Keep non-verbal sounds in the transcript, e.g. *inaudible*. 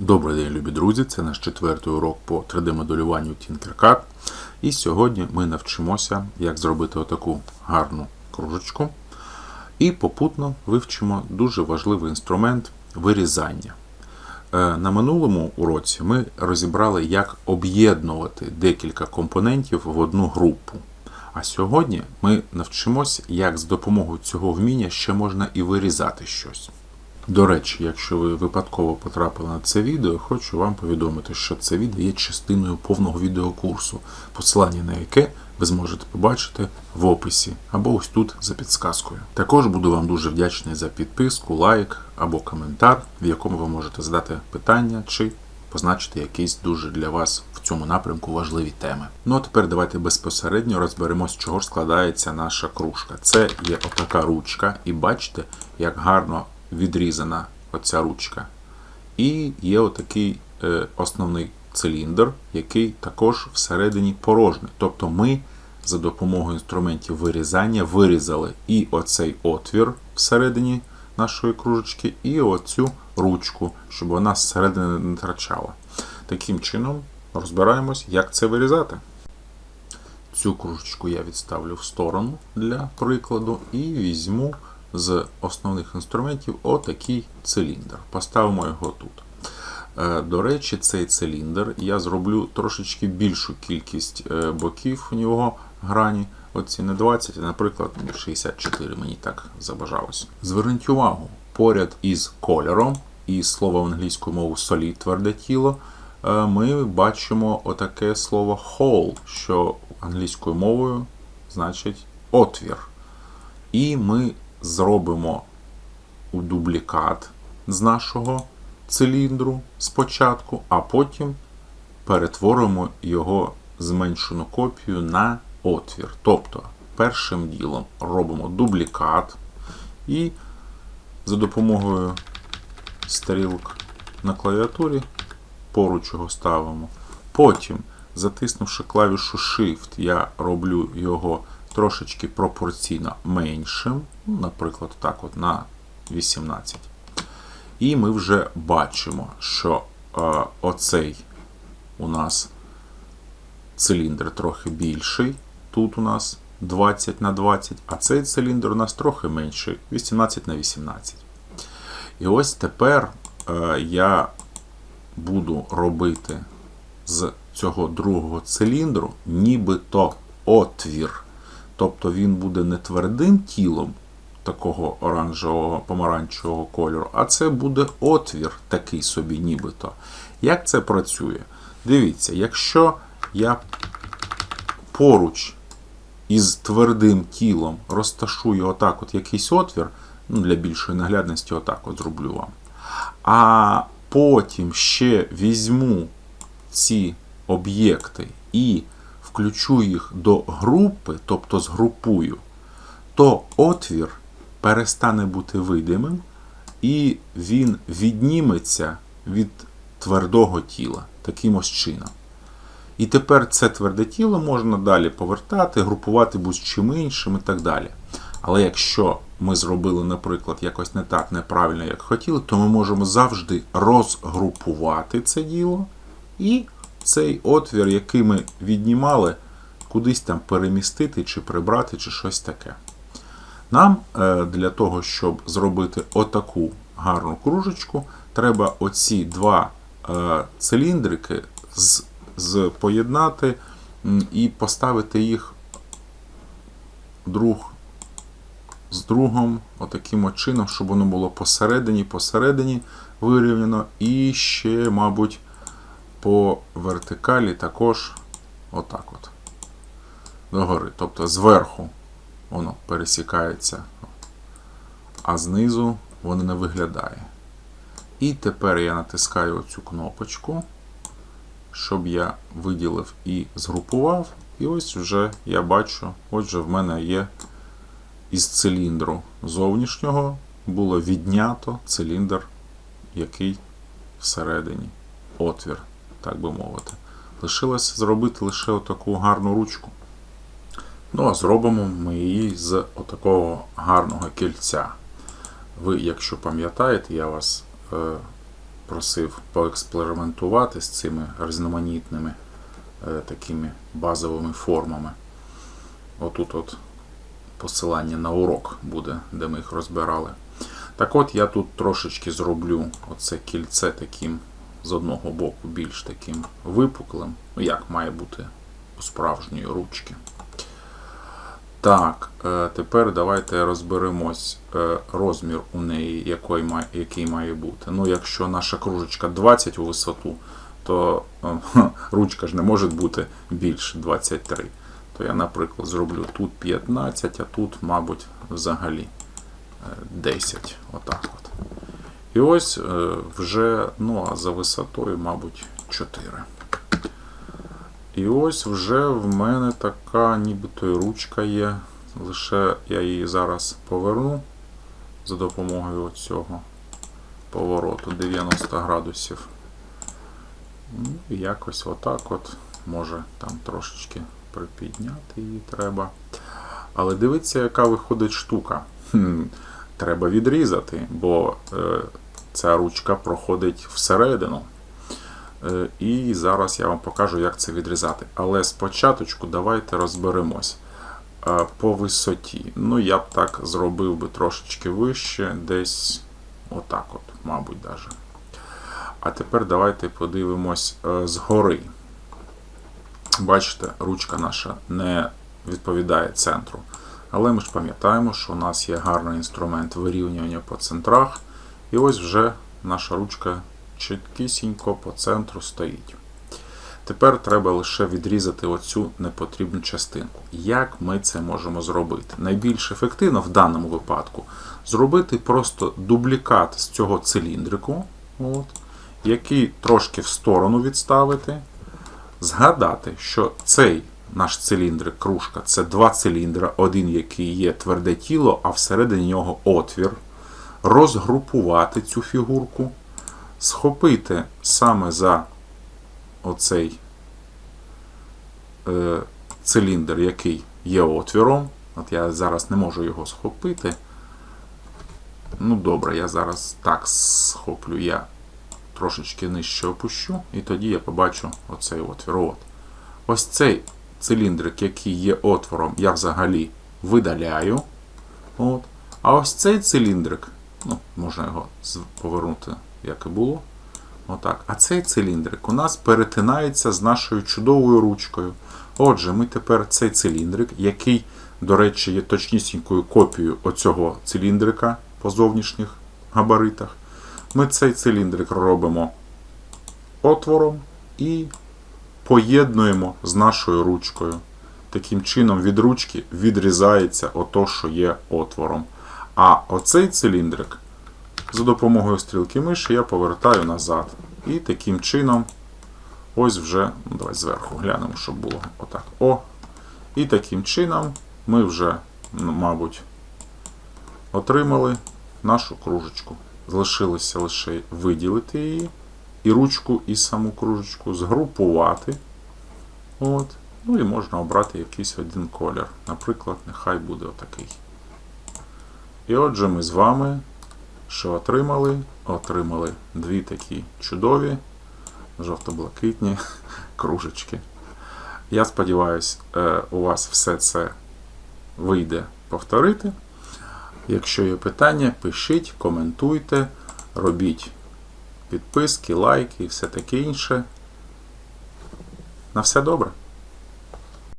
Добрий день, любі друзі! Це наш четвертий урок по 3D-моделюванню Tinkercad. І сьогодні ми навчимося, як зробити отаку гарну кружечку. І попутно вивчимо дуже важливий інструмент вирізання. Е, На минулому уроці ми розібрали, як об'єднувати декілька компонентів в одну групу. А сьогодні ми навчимося, як з допомогою цього вміння ще можна і вирізати щось. До речі, якщо ви випадково потрапили на це відео, хочу вам повідомити, що це відео є частиною повного відеокурсу, посилання на яке ви зможете побачити в описі або ось тут за підсказкою. Також буду вам дуже вдячний за підписку, лайк або коментар, в якому ви можете задати питання чи позначити якісь дуже для вас в цьому напрямку важливі теми. Ну а тепер давайте безпосередньо розберемось, з чого складається наша кружка. Це є отака ручка, і бачите, як гарно відрізана оця ручка. І є отакий е, основний циліндр, який також всередині порожній. Тобто ми за допомогою інструментів вирізання вирізали і оцей отвір всередині нашої кружечки, і оцю ручку, щоб вона зсередини не торчала. Таким чином розбираємось, як це вирізати. Цю кружечку я відставлю в сторону для прикладу і візьму з основних інструментів отакий циліндр. Поставимо його тут. Е, До речі, цей циліндр я зроблю трошечки більшу кількість е, боків у нього грані. Оці не 20, а, наприклад, 64 мені так забажалось. Зверніть увагу, поряд із кольором і словом англійською мовою solid тверде тіло, е, ми бачимо отаке слово hole, що англійською мовою значить отвір. І ми зробимо у дублікат з нашого циліндру спочатку, а потім перетворимо його зменшену копію на отвір. Тобто, першим ділом робимо дублікат і за допомогою стрілок на клавіатурі поруч його ставимо. Потім, затиснувши клавішу Shift, я роблю його трошечки пропорційно меншим, ну, наприклад, так от на 18. І ми вже бачимо, що е, оцей у нас циліндр трохи більший. Тут у нас 20 на 20, а цей циліндр у нас трохи менший 18 на 18. І ось тепер е, я буду робити з цього другого циліндру нібито отвір. Тобто він буде не твердим тілом такого оранжевого помаранчевого кольору, а це буде отвір такий собі, нібито. Як це працює? Дивіться, якщо я поруч із твердим тілом розташую отак от якийсь отвір, ну, для більшої наглядності, отак от зроблю вам. А потім ще візьму ці об'єкти і включу їх до групи, тобто згрупую, то отвір перестане бути видимим, і він відніметься від твердого тіла таким ось чином. І тепер це тверде тіло можна далі повертати, групувати будь-чим іншим і так далі. Але якщо ми зробили, наприклад, якось не так неправильно, як хотіли, то ми можемо завжди розгрупувати це діло і цей отвір, який ми віднімали, кудись там перемістити чи прибрати, чи щось таке. Нам е, для того, щоб зробити отаку гарну кружечку, треба оці два е, циліндрики з, з поєднати і поставити їх друг з другом, отаким от чином, щоб воно було посередині, посередині вирівняно, і ще, мабуть, по вертикалі також отак от. Догори. Тобто зверху воно пересікається, а знизу воно не виглядає. І тепер я натискаю оцю кнопочку, щоб я виділив і згрупував. І ось вже я бачу, отже, в мене є із циліндру зовнішнього було віднято циліндр, який всередині отвір так би мовити. Лишилось зробити лише отаку гарну ручку. Ну, а зробимо ми її з отакого гарного кільця. Ви, якщо пам'ятаєте, я вас е, просив поекспериментувати з цими різноманітними е, такими базовими формами. Отут от посилання на урок буде, де ми їх розбирали. Так от я тут трошечки зроблю оце кільце таким з одного боку більш таким випуклим, як має бути у справжньої ручки. Так, е, тепер давайте розберемось е, розмір у неї, який має, який має бути. Ну, якщо наша кружечка 20 у висоту, то е, *laughs* ручка ж не може бути більше 23. То я, наприклад, зроблю тут 15, а тут, мабуть, взагалі е, 10. Отак от. І ось е, вже, ну а за висотою, мабуть, 4. І ось вже в мене така нібито ручка є. Лише я її зараз поверну за допомогою цього повороту 90 градусів. Ну, і якось отак от може там трошечки припідняти її треба. Але дивіться, яка виходить штука. Треба відрізати, бо е, ця ручка проходить всередину. Е, І зараз я вам покажу, як це відрізати. Але спочатку давайте розберемось Е, по висоті. Ну, я б так зробив би трошечки вище, десь отак, от, мабуть, даже. А тепер давайте подивимось е, згори. Бачите, ручка наша не відповідає центру. Але ми ж пам'ятаємо, що у нас є гарний інструмент вирівнювання по центрах. І ось вже наша ручка чіткісінько по центру стоїть. Тепер треба лише відрізати оцю непотрібну частинку. Як ми це можемо зробити? Найбільш ефективно в даному випадку зробити просто дублікат з цього циліндрику, от, який трошки в сторону відставити. Згадати, що цей наш циліндрик, кружка, це два циліндри, один, який є тверде тіло, а всередині нього отвір. Розгрупувати цю фігурку, схопити саме за оцей е, циліндр, який є отвіром. От я зараз не можу його схопити. Ну, добре, я зараз так схоплю. Я трошечки нижче опущу, і тоді я побачу оцей отвір. От. Ось цей циліндрик, який є отвором, я взагалі видаляю. От. А ось цей циліндрик, ну, можна його повернути, як і було. Отак. А цей циліндрик у нас перетинається з нашою чудовою ручкою. Отже, ми тепер цей циліндрик, який, до речі, є точнісінькою копією оцього циліндрика по зовнішніх габаритах. Ми цей циліндрик робимо отвором і поєднуємо з нашою ручкою. Таким чином від ручки відрізається ото, що є отвором. А оцей циліндрик за допомогою стрілки миші я повертаю назад. І таким чином, ось вже, ну давай зверху глянемо, щоб було отак. О. І таким чином ми вже, ну, мабуть, отримали нашу кружечку. Залишилося лише виділити її, і ручку, і саму кружечку згрупувати. От. Ну і можна обрати якийсь один колір. Наприклад, нехай буде отакий. І отже, ми з вами що отримали? Отримали дві такі чудові жовто-блакитні *laughs* кружечки. Я сподіваюся, е, у вас все це вийде повторити. Якщо є питання, пишіть, коментуйте, робіть підписки, лайки і все таке інше. На все добре.